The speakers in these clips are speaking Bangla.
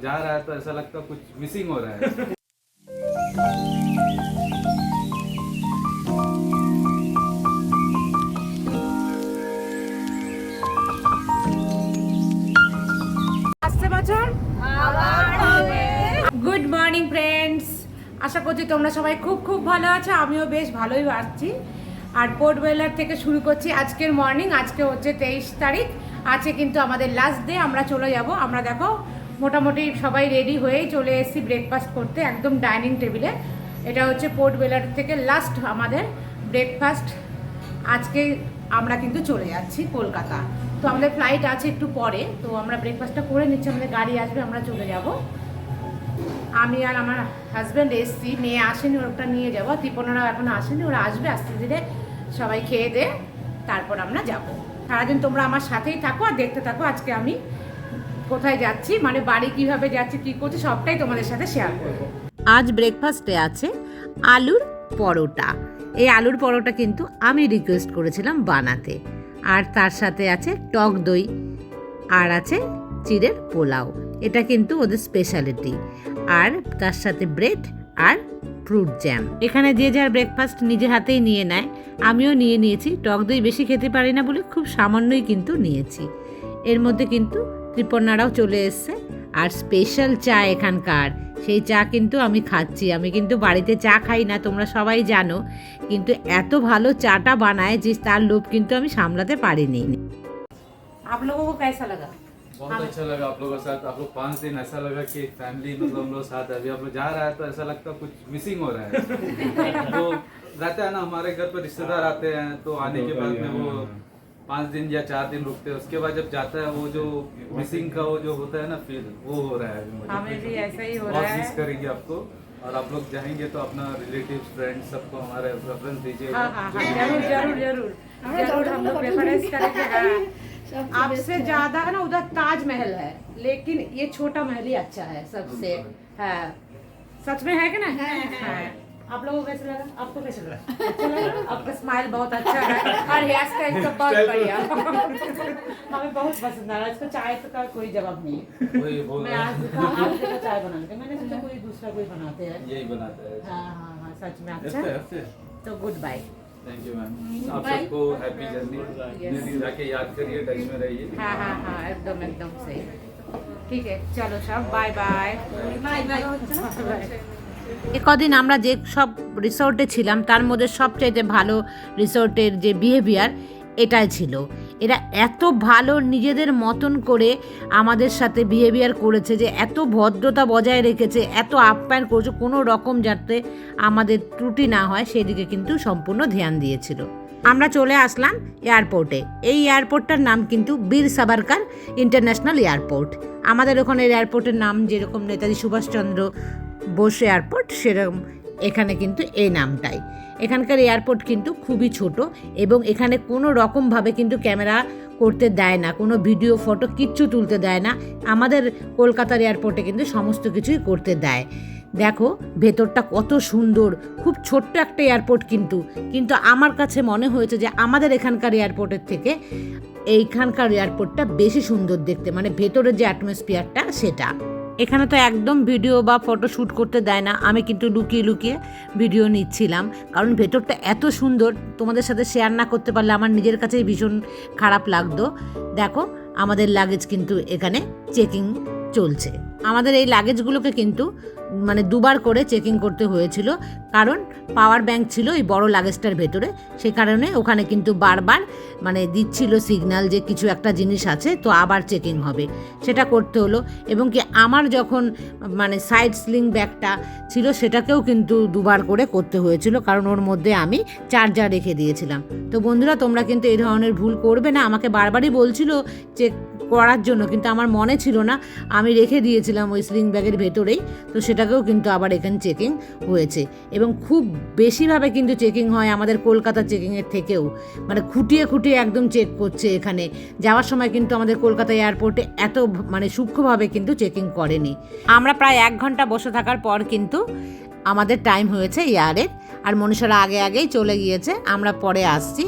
जा रहा है तो ऐसा लगता है कुछ मिसिंग हो रहा है আসছে বছর গুড মর্নিং ফ্রেন্ডস আশা করছি তোমরা সবাই খুব খুব ভালো আছো আমিও বেশ ভালোই আছি আর পোর্ট বেলার থেকে শুরু করছি আজকের মর্নিং আজকে হচ্ছে তেইশ তারিখ আছে কিন্তু আমাদের লাস্ট ডে আমরা চলে যাব আমরা দেখো মোটামুটি সবাই রেডি হয়েই চলে এসেছি ব্রেকফাস্ট করতে, একদম ডাইনিং টেবিলে এটা হচ্ছে পোর্ট বেলার থেকে লাস্ট আমাদের ব্রেকফাস্ট আজকে আমরা কিন্তু চলে যাচ্ছি কলকাতা। তো আমাদের ফ্লাইট আছে একটু পরে, তো আমরা ব্রেকফাস্টটা করে নিচ্ছি, আমাদের গাড়ি আসবে, আমরা চলে যাব। আমি আর আমার হাজব্যান্ড এসছি, মেয়ে আসেনি ওটা নিয়ে যাব। ত্রিপনারাও এখনও আসেনি, ওরা আসবে, আস্তে ধীরে সবাই খেয়ে দে, তারপর আমরা যাব। সারাদিন তোমরা আমার সাথেই থাকো আর দেখতে থাকো, আজকে আমি কোথায় যাচ্ছি মানে বাড়ি কীভাবে যাচ্ছি, কী করছি, সবটাই তোমাদের সাথে শেয়ার করব। আজ ব্রেকফাস্টে আছে আলুর পরোটা। এই আলুর পরোটা কিন্তু আমি রিকোয়েস্ট করেছিলাম বানাতে। আর তার সাথে আছে টক দই, আর আছে চিড়ের পোলাও। এটা কিন্তু ওদের স্পেশালিটি আর তার সাথে ব্রেড আর ফ্রুট জ্যাম এখানে যে যার ব্রেকফাস্ট নিজের হাতেই নিয়ে নেয়। আমিও নিয়ে নিয়েছি। টক দই বেশি খেতে পারি না বলে খুব সামান্যই কিন্তু নিয়েছি। এর মধ্যে কিন্তু ত্রিপন্নারাও চলে এসছে আর স্পেশাল চা এখানকার সেই চা কিন্তু আমি খাচ্ছি আমি কিন্তু বাড়িতে চা খাই না তোমরা সবাই জানো কিন্তু এত ভালো চাটা বানায় যে তার লোভ কিন্তু আমি সামলাতে পারিনি आप लोगों को कैसा लगा बहुत अच्छा लगा आप लोगों के साथ आप लोग पाँच दिन ऐसा लगा कि फैमिली मतलब हम लोग साथ अभी आप लोग जा रहा है तो ऐसा लगता है कुछ मिसिंग हो रहा है तो रहता है ना हमारे घर पर रिश्तेदार आते हैं तो आने के बाद में वो पाँच दिन या चार दिन रुकते हैं। उसके बाद जब जाता है वो जो मिसिंग का वो जो होता है ना फील वो हो रहा है अभी मुझे। हमें भी ऐसा ही हो रहा मिस है। करेंगे आपको। और आप लोग जाएँगे तो अपना रिलेटिव फ्रेंड सबको हमारे रेफरेंस दीजिए। हाँ हाँ हाँ ज़रूर ज़रूर ज़रूर। ज़रूर हम लोग प्रेफरेंस करेंगे हाँ। आपसे ज़्यादा है ना उधर ताजमहल है लेकिन ये छोटा महल ही अच्छा है सबसे। है। सच में है कि ना है। आप लोगों को कैसे लगा? आपको कैसे लगा? अच्छा लगा? आपका स्माइल बहुत अच्छा है। और हेयर स्टाइल तो बहुत बढ़िया। हमें बहुत पसंद आया। रहा है इसका चाय का कोई जवाब नहीं है। मैं आज देखा आप देखा चाय बनाते मैंने सोचा कोई दूसरा कोई बनाते हैं। यही बनाते हैं। हाँ हाँ हाँ सच में अच्छा। तो good bye thank you ma'am आप सबको हैप्पी जर्नी जाके याद करिए टच में रहिए। हाँ हाँ हाँ एकदम एकदम सही। ठीक है चलो सब बाय बाय बाय बाय কদিন আমরা যে সব রিসোর্টে ছিলাম, তার মধ্যে সবচাইতে ভালো রিসোর্টের যে বিহেভিয়ার এটাই ছিল। এরা এত ভালো নিজেদের মতন করে আমাদের সাথে বিহেভিয়ার করেছে যে, এত ভদ্রতা বজায় রেখেছে, এত আপ্যায়ন করেছে, কোনো রকম যাতে আমাদের ত্রুটি না হয়, সেদিকে কিন্তু সম্পূর্ণ ধ্যান দিয়েছিল। আমরা চলে আসলাম এয়ারপোর্টে এই এয়ারপোর্টটার নাম কিন্তু বীর সাভারকার ইন্টারন্যাশনাল এয়ারপোর্ট আমাদের ওখানে এয়ারপোর্টের নাম যেরকম নেতাজি সুভাষচন্দ্র বোস এয়ারপোর্ট সেরকম, এখানে কিন্তু এই নামটাই। এখানকার এয়ারপোর্ট কিন্তু খুবই ছোট এবং এখানে কোনো রকমভাবে কিন্তু ক্যামেরা করতে দেয় না, কোনো ভিডিও ফটো কিচ্ছু তুলতে দেয় না। আমাদের কলকাতার এয়ারপোর্টে কিন্তু সমস্ত কিছুই করতে দেয়। দেখো, ভেতরটা কত সুন্দর, খুব ছোট্ট একটা এয়ারপোর্ট কিন্তু। কিন্তু আমার কাছে মনে হয়েছে যে আমাদের এখানকার এয়ারপোর্টের থেকে এইখানকার এয়ারপোর্টটা বেশি সুন্দর দেখতে মানে ভেতরের যে অ্যাটমসফিয়ারটা সেটা। এখানে তো একদম ভিডিও বা ফটো শ্যুট করতে দেয় না। আমি কিন্তু লুকিয়ে লুকিয়ে ভিডিও নিচ্ছিলাম। কারণ ভেতরটা এত সুন্দর, তোমাদের সাথে শেয়ার না করতে পারলে আমার নিজের কাছেই ভীষণ খারাপ লাগতো। দেখো, আমাদের লাগেজ কিন্তু এখানে চেকিং চলছে। আমাদের এই লাগেজগুলোকে কিন্তু মানে দুবার করে চেকিং করতে হয়েছিল। কারণ পাওয়ার ব্যাংক ছিল এই বড় লাগেজটার ভেতরে। সে কারণে ওখানে কিন্তু বারবার মানে দিচ্ছিল সিগন্যাল যে কিছু একটা জিনিস আছে, তো আবার চেকিং হবে। সেটা করতে হলো। এবং কি আমার যখন মানে সাইড স্লিং ব্যাগটা ছিল, সেটাকেও কিন্তু দুবার করে করতে হয়েছিল। কারণ ওর মধ্যে আমি চার্জার রেখে দিয়েছিলাম। তো বন্ধুরা, তোমরা কিন্তু এই ধরনের ভুল করবে না। আমাকে বারবারই বলছিল চেক করার জন্য, কিন্তু আমার মনে ছিল না। আমি রেখে দিয়েছিলাম ওই স্লিং ব্যাগের ভেতরেই, তো সেটাকেও কিন্তু আবার এখানে চেকিং হয়েছে। এবং খুব বেশিভাবে কিন্তু চেকিং হয় আমাদের কলকাতা চেকিংয়ের থেকেও। মানে খুঁটিয়ে খুঁটিয়ে একদম চেক করছে এখানে। যাওয়ার সময় কিন্তু আমাদের কলকাতা এয়ারপোর্টে এত মানে সূক্ষ্মভাবে কিন্তু চেকিং করেনি। আমরা প্রায় এক ঘণ্টা বসে থাকার পর কিন্তু আমাদের টাইম হয়েছে এয়ারের আর মনীষারা আগে আগেই চলে গিয়েছে, আমরা পরে আসছি।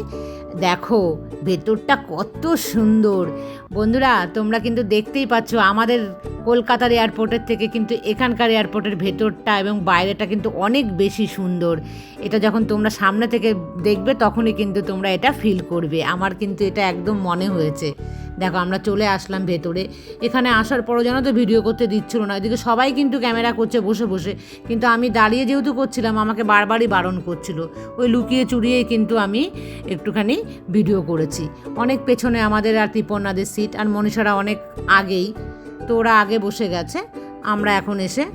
দেখো, ভেতরটা কত সুন্দর। বন্ধুরা, তোমরা কিন্তু দেখতেই পাচ্ছ আমাদের কলকাতার এয়ারপোর্টের থেকে কিন্তু এখানকার এয়ারপোর্টের ভেতরটা এবং বাইরেটা কিন্তু অনেক বেশি সুন্দর। এটা যখন তোমরা সামনে থেকে দেখবে, তখনই কিন্তু তোমরা এটা ফিল করবে। আমার কিন্তু এটা একদম মনে হয়েছে। দেখো, আমরা চলে আসলাম ভেতরে। এখানে আসার পরও যেন তো ভিডিও করতে দিচ্ছিল না। এদিকে সবাই কিন্তু ক্যামেরা করছে, বসে বসে। কিন্তু আমি দাঁড়িয়ে যেহেতু করছিলাম, আমাকে বারবারই বারণ করছিল। ওই লুকিয়ে চুরিয়েই কিন্তু আমি একটুখানি ভিডিও করেছি। অনেক পেছনে আমাদের আর ত্রিপর্ণাদের সিট আর মনীষারা অনেক আগেই, তো ওরা আগে বসে গেছে। আমরা এখন এসে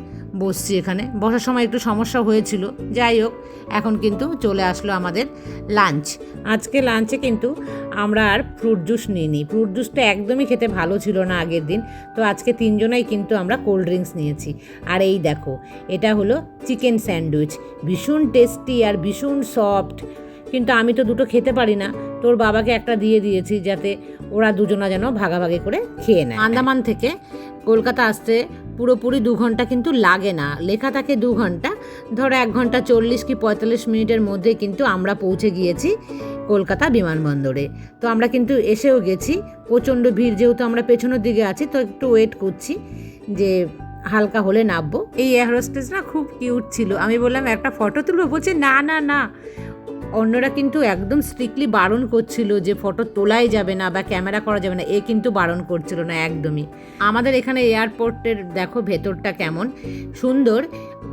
বসছি এখানে। বসার সময় একটু সমস্যা হয়েছিল। যাই হোক, এখন কিন্তু চলে আসলো আমাদের লাঞ্চ আজকে লাঞ্চে কিন্তু আমরা আর ফ্রুট জুস নিইনি। ফ্রুট জুসটা একদমই খেতে ভালো ছিল না আগের দিন। তো আজকে তিনজনাই কিন্তু আমরা কোল্ড ড্রিঙ্কস নিয়েছি। আর এই দেখো, এটা হলো চিকেন স্যান্ডউইচ ভীষণ টেস্টি আর ভীষণ সফট কিন্তু আমি তো দুটো খেতে পারি না। তোর বাবাকে একটা দিয়ে দিয়েছি যাতে ওরা দুজনা যেন ভাগাভাগি করে খেয়ে নেয়। আন্দামান থেকে কলকাতা আসতে পুরোপুরি দু ঘণ্টা কিন্তু লাগে না। লেখা থাকে দু ঘণ্টা। ধরো এক ঘণ্টা চল্লিশ কি পঁয়তাল্লিশ মিনিটের মধ্যে কিন্তু আমরা পৌঁছে গিয়েছি কলকাতা বিমানবন্দরে। তো আমরা কিন্তু এসেও গেছি। প্রচণ্ড ভিড় যেহেতু আমরা পেছনের দিকে আছি তো একটু ওয়েট করছি যে হালকা হলে নামবো। এই এয়ার হোস্টেস না খুব কিউট ছিল। আমি বললাম একটা ফটো তুলবো? বলছে না না না। অন্যরা কিন্তু একদম স্ট্রিক্টলি বারণ করছিল যে ফটো তোলাই যাবে না বা ক্যামেরা করা যাবে না। এ কিন্তু বারণ করছিল না একদমই। আমাদের এখানে এয়ারপোর্টের দেখো ভেতরটা কেমন? সুন্দর,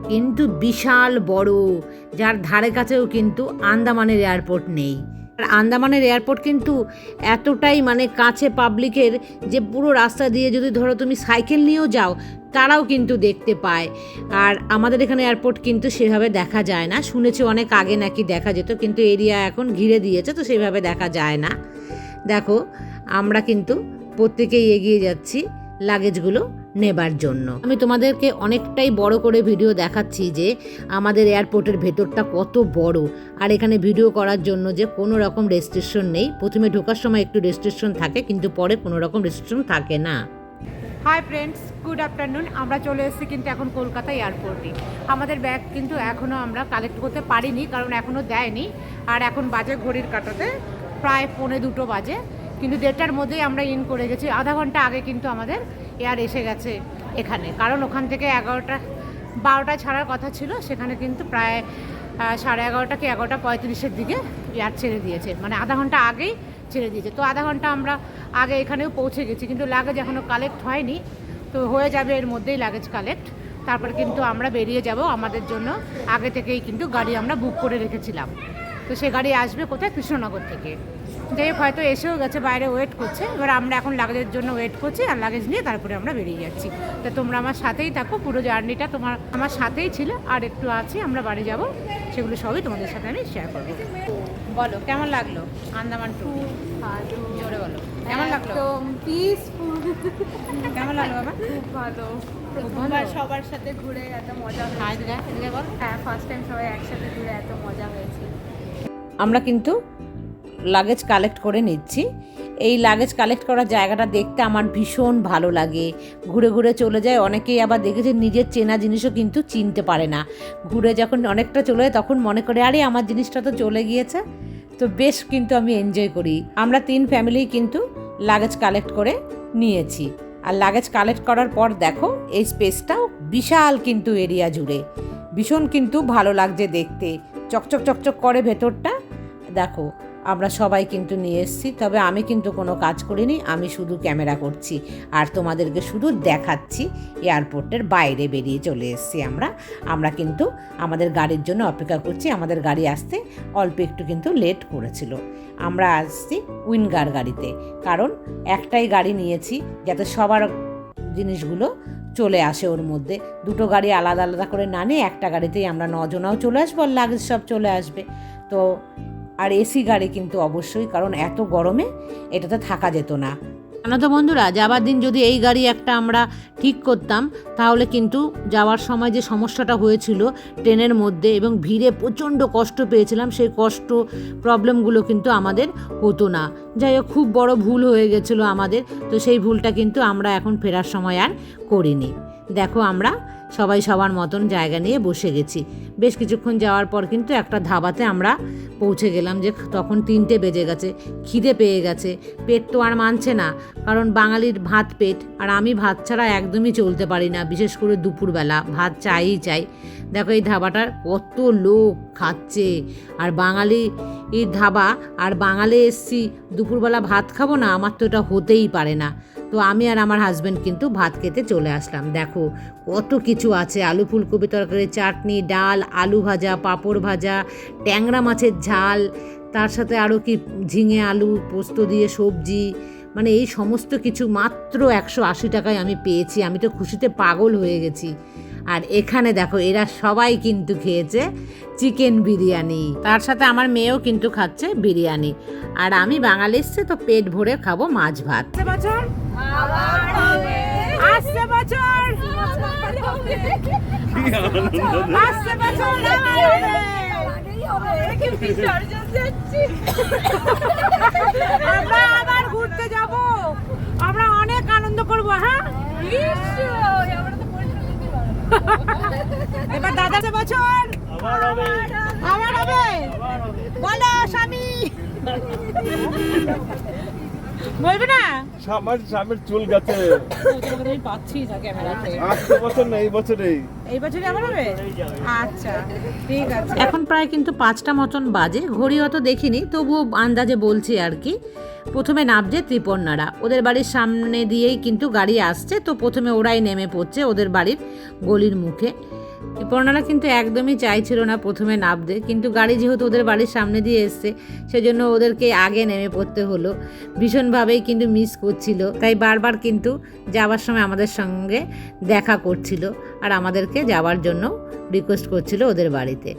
কিন্তু বিশাল বড়, যার ধারে কাছেও কিন্তু আন্দামানের এয়ারপোর্ট নেই। আর আন্দামানের এয়ারপোর্ট কিন্তু এতটাই মানে কাছে পাবলিকের যে পুরো রাস্তা দিয়ে যদি ধরো তুমি সাইকেল নিয়েও যাও তারাও কিন্তু দেখতে পায়। আর আমাদের এখানে এয়ারপোর্ট কিন্তু সেভাবে দেখা যায় না। শুনেছি অনেক আগে নাকি দেখা যেত, কিন্তু এরিয়া এখন ঘিরে দিয়েছে, তো সেভাবে দেখা যায় না। দেখো, আমরা কিন্তু প্রত্যেকেই এগিয়ে যাচ্ছি লাগেজগুলো নেবার জন্য। আমি তোমাদেরকে অনেকটাই বড় করে ভিডিও দেখাচ্ছি যে আমাদের এয়ারপোর্টের ভেতরটা কত বড়। আর এখানে ভিডিও করার জন্য যে কোনো রকম রেস্ট্রিকশন নেই। প্রথমে ঢোকার সময় একটু রেস্ট্রিকশন থাকে, কিন্তু পরে কোনো রকম রেস্ট্রিকশন থাকে না। হাই ফ্রেন্ডস গুড আফটারনুন, আমরা চলে এসেছি কিন্তু এখন কলকাতা এয়ারপোর্টে। আমাদের ব্যাগ কিন্তু এখনও আমরা কালেক্ট করতে পারিনি, কারণ এখনও দেয়নি। আর এখন বাজে ঘড়ির কাটাতে, প্রায় পৌনে দুটো বাজে। কিন্তু দেড়টার মধ্যেই আমরা ইন করে গেছি। আধা ঘণ্টা আগে কিন্তু আমাদের এয়ার এসে গেছে এখানে। কারণ ওখান থেকে এগারোটা বারোটায় ছাড়ার কথা ছিল, সেখানে কিন্তু প্রায় সাড়ে এগারোটা কি এগারোটা পঁয়ত্রিশের দিকে এয়ার ছেড়ে দিয়েছে। মানে আধা ঘণ্টা আগেই ছেড়ে দিয়েছে। তো আধা ঘণ্টা আমরা আগে এখানেও পৌঁছে গেছি, কিন্তু লাগেজ এখনও কালেক্ট হয়নি। তো হয়ে যাবে এর মধ্যেই লাগেজ কালেক্ট তারপর কিন্তু আমরা বেরিয়ে যাব আমাদের জন্য। আগে থেকেই কিন্তু গাড়ি আমরা বুক করে রেখেছিলাম। তো সে গাড়ি আসবে কোথায়? কৃষ্ণনগর থেকে। যাই হোক হয়তো এসেও গেছে বাইরে ওয়েট করছে। এবার আমরা এখন লাগেজের জন্য ওয়েট করছি আর লাগেজ নিয়ে তারপরে আমরা বেরিয়ে যাচ্ছি। তো তোমরা আমার সাথেই থাকো পুরো জার্নিটা তোমার আমার সাথেই ছিল আর একটু আছি আমরা বাড়ি যাব। সেগুলো সবই তোমাদের সাথে আমি শেয়ার করব। বলো কেমন লাগল? আন্দামান টু জোরে বলো। কেমন লাগল? পিসফুল কেমন লাগল বাবা? খুব ভালো। প্রথমবার সবার সাথে ঘুরে এত মজা হ্যাঁ, হয়েছে। হ্যাঁ ফার্স্ট টাইম সবাই একসাথে ঘুরে এত মজা হয়েছে। আমরা কিন্তু লাগেজ কালেক্ট করে নিচ্ছি। এই লাগেজ কালেক্ট করার জায়গাটা দেখতে আমার ভীষণ ভালো লাগে। ঘুরে ঘুরে চলে যায়, অনেকেই আবার দেখেছে নিজের চেনা জিনিসও কিন্তু চিনতে পারে না। ঘুরে যখন অনেকটা চলে যায়, তখন মনে করে, আরে, আমার জিনিসটা তো চলে গিয়েছে। তো বেশ কিন্তু আমি এনজয় করি। আমরা তিন ফ্যামিলি কিন্তু লাগেজ কালেক্ট করে নিয়েছি। আর লাগেজ কালেক্ট করার পর দেখো, এই স্পেসটাও বিশাল কিন্তু এরিয়া জুড়ে। ভীষণ কিন্তু ভালো লাগছে দেখতে। চকচক চকচক করে ভেতরটা। দেখো আমরা সবাই কিন্তু নিয়ে এসেছি, তবে আমি কিন্তু কোনো কাজ করিনি, আমি শুধু ক্যামেরা করছি। আর তোমাদেরকে শুধু দেখাচ্ছি, এয়ারপোর্টের বাইরে বেরিয়ে চলে এসেছি আমরা। আমরা কিন্তু আমাদের গাড়ির জন্য অপেক্ষা করছি, আমাদের গাড়ি আসতে অল্প একটু কিন্তু লেট করেছিল। আমরা আসছি উইনগার গাড়িতে, কারণ একটাই গাড়ি নিয়েছি যাতে সবার জিনিসগুলো চলে আসে ওর মধ্যে। দুটো গাড়ি আলাদা আলাদা করে না নিয়ে একটা গাড়িতেই আমরা নজনাও চলে আসব আর লাগেজ সব চলে আসবে। তো আর এসি গাড়ি কিন্তু অবশ্যই, কারণ এত গরমে এটাতে থাকা যেত না। তো বন্ধুরা, যাবার দিন যদি এই গাড়ি একটা আমরা ঠিক করতাম, তাহলে কিন্তু যাওয়ার সময় যে সমস্যাটা হয়েছিল ট্রেনের মধ্যে এবং ভিড়ে প্রচণ্ড কষ্ট পেয়েছিলাম, সেই কষ্ট, প্রবলেমগুলো কিন্তু আমাদের হতো না। যাই হোক, খুব বড় ভুল হয়ে গেছিল আমাদের, তো সেই ভুলটা কিন্তু আমরা এখন ফেরার সময় আর করিনি। দেখো আমরা সবাই সবার মতন জায়গা নিয়ে বসে গেছি। বেশ কিছুক্ষণ যাওয়ার পর কিন্তু একটা ধাবাতে আমরা পৌঁছে গেলাম যে তখন তিনটে বেজে গেছে, খিদে পেয়ে গেছে। পেট তো আর মানছে না, কারণ বাঙালির ভাত পেট, আর আমি ভাত ছাড়া একদমই চলতে পারি না, বিশেষ করে দুপুরবেলা। ভাত চাইই চাই। দেখো এই ধাবাটার কত লোক খাচ্ছে। আর বাঙালি এই ধাবা, আর বাঙালি এসছি, দুপুরবেলা ভাত খাব না, আমার তো এটা হতেই পারে না। তো আমি আর আমার হাজব্যান্ড কিন্তু ভাত খেতে চলে আসলাম। দেখো কত কিছু আছে, আলু ফুলকপি তরকারি, চাটনি, ডাল, আলু ভাজা, পাঁপড় ভাজা, ট্যাংরা মাছের ঝাল, তার সাথে আরও কি ঝিঙে আলু, পোস্ত দিয়ে সবজি মানে এই সমস্ত কিছু মাত্র একশো আশি টাকায় আমি পেয়েছি। আমি তো খুশিতে পাগল হয়ে গেছি। আর এখানে দেখো এরা সবাই কিন্তু খেয়েছে চিকেন বিরিয়ানি। তার সাথে আমার মেয়েও কিন্তু খাচ্ছে বিরিয়ানি। আর আমি বাঙালি এসছে তো পেট ভরে খাব মাছ ভাত। বছর? আসছে বছর? আসছে বছর? আমরা আবার ঘুরতে যাব আমরা অনেক আনন্দ করব হ্যাঁ এবার দাদা বছর আবার হবে বলো স্বামী বলবে না? আমার স্বামীর চুল গেছে। আমি পাচ্ছি না ক্যামেরাতে। আসতে বছর না এই বছরেই। এই বছরই আবার হবে? আচ্ছা ঠিক আছে। এখন প্রায় কিন্তু পাঁচটা মতন বাজে। ঘড়ি অত দেখিনি তবুও আন্দাজে বলছি আর কি। প্রথমে নামছে ত্রিপর্ণারা ওদের বাড়ির সামনে দিয়েই কিন্তু গাড়ি আসছে তো প্রথমে ওরাই নেমে পড়ছে ওদের বাড়ির গলির মুখে। ত্রিপর্ণারা কিন্তু একদমই চাইছিল না প্রথমে নামতে কিন্তু গাড়ি যেহেতু ওদের বাড়ির সামনে দিয়ে এসছে, সেজন্য ওদেরকে আগে নেমে পড়তে হলো। ভীষণভাবেই কিন্তু মিস করছিল, তাই বারবার কিন্তু যাওয়ার সময় আমাদের সঙ্গে দেখা করছিল আর আমাদেরকে যাওয়ার জন্য রিকোয়েস্ট করছিল ওদের বাড়িতে।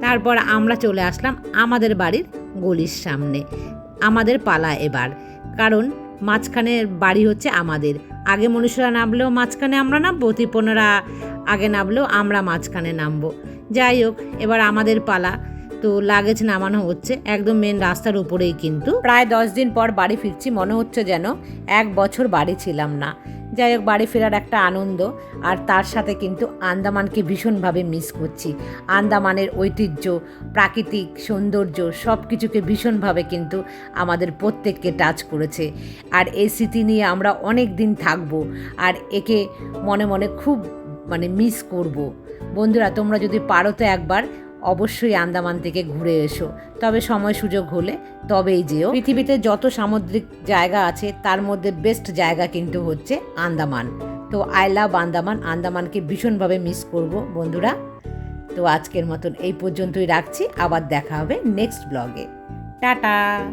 তারপর আমরা চলে আসলাম আমাদের বাড়ির গলির সামনে, আমাদের পালা এবার, কারণ মাঝখানের বাড়ি হচ্ছে আমাদের। আগে মনুষ্যরা নামলেও মাঝখানে আমরা নামবো ত্রিপনেরা আগে নামলেও আমরা মাঝখানে নামবো। যাই হোক, এবার আমাদের পালা। তো লাগেজ নামানো হচ্ছে, একদম মেন রাস্তার উপরেই কিন্তু। প্রায় দশ দিন পর বাড়ি ফিরছি, মনে হচ্ছে যেন এক বছর বাড়ি ছিলাম না। যাই হোক, বাড়ি ফেরার একটা আনন্দ। আর তার সাথে কিন্তু আন্দামানকে ভীষণভাবে মিস করছি। আন্দামানের ঐতিহ্য, প্রাকৃতিক সৌন্দর্য সব কিছুকে ভীষণভাবে কিন্তু আমাদের প্রত্যেককে টাচ করেছে। আর এই স্মৃতি নিয়ে আমরা অনেক দিন থাকব আর একে মনে মনে খুব মানে মিস করব। বন্ধুরা, তোমরা যদি পারো তো একবার অবশ্যই আন্দামান থেকে ঘুরে এসো। তবে সময় সুযোগ হলে তবেই যেও। পৃথিবীতে যত সামুদ্রিক জায়গা আছে, তার মধ্যে বেস্ট জায়গা কিন্তু হচ্ছে আন্দামান। তো আই লাভ আন্দামান। আন্দামানকে ভীষণভাবে মিস করব, বন্ধুরা। তো আজকের মতন এই পর্যন্তই রাখছি। আবার দেখা হবে নেক্সট ব্লগে। টাটা!